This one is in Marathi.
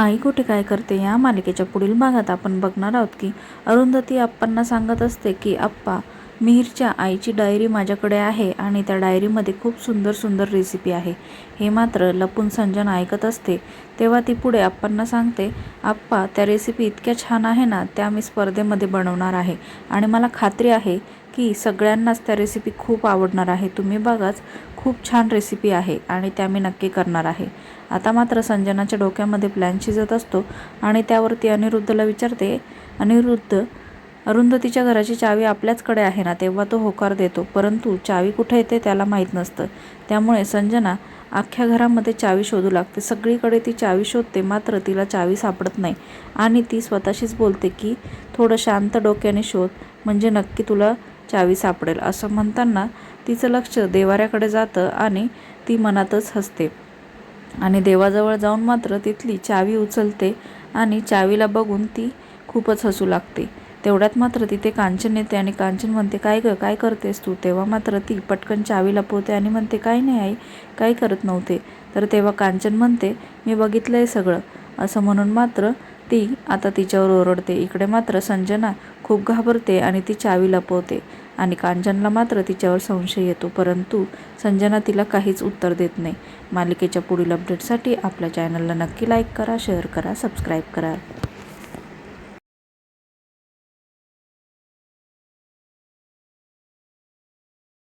आई कुठे काय करते या मालिकेच्या पुढील भागात आपण बघणार आहोत की अरुंधती आप्पांना सांगत असते की आप्पा मिहीरच्या आईची डायरी माझ्याकडे आहे आणि त्या डायरीमध्ये खूप सुंदर सुंदर रेसिपी आहे. हे मात्र लपून संजन ऐकत असते. तेव्हा ती पुढे आप्पांना सांगते आप्पा त्या रेसिपी इतक्या छान आहे ना त्या मी स्पर्धेमध्ये बनवणार आहे आणि मला खात्री आहे की सगळ्यांनाच त्या रेसिपी खूप आवडणार आहे. तुम्ही बघाच खूप छान रेसिपी आहे आणि त्या मी नक्की करणार आहे. आता मात्र संजनाच्या डोक्यामध्ये प्लॅन शिजत असतो आणि त्यावरती अनिरुद्धला विचारते अनिरुद्ध अरुंधतीच्या घराची चावी आपल्याचकडे आहे ना? तेव्हा तो होकार देतो परंतु चावी कुठे येते त्याला माहीत नसतं. त्यामुळे संजना अख्ख्या घरामध्ये चावी शोधू लागते. सगळीकडे ती चावी शोधते मात्र तिला चावी सापडत नाही. आणि ती स्वतःशीच बोलते की थोडं शांत डोक्याने शोध. म्हणजे नक्की तुला चावी सापडेल असं म्हणताना तिचं लक्ष देवाऱ्याकडे जातं आणि ती मनातच हसते. आणि देवाजवळ जाऊन मात्र तिथली चावी उचलते आणि चावीला बघून ती खूपच हसू लागते. तेवढ्यात मात्र तिथे कांचन येते आणि कांचन म्हणते काय ग काय करतेस तू? तेव्हा मात्र ती पटकन चावी लपवते आणि म्हणते काय नाही आई काय करत नव्हते. तर तेव्हा कांचन म्हणते मी बघितलं आहे सगळं. असं म्हणून मात्र ती आता तिच्यावर ओरडते. इकडे मात्र संजना खूप घाबरते आणि ती चावी लपवते. आणि कांचनला मात्र तिच्यावर संशय येतो परंतु संजना तिला काहीच उत्तर देत नाही. मालिकेच्या पुढील अपडेटसाठी आपल्या चॅनलला नक्की लाईक करा शेअर करा सबस्क्राईब करा.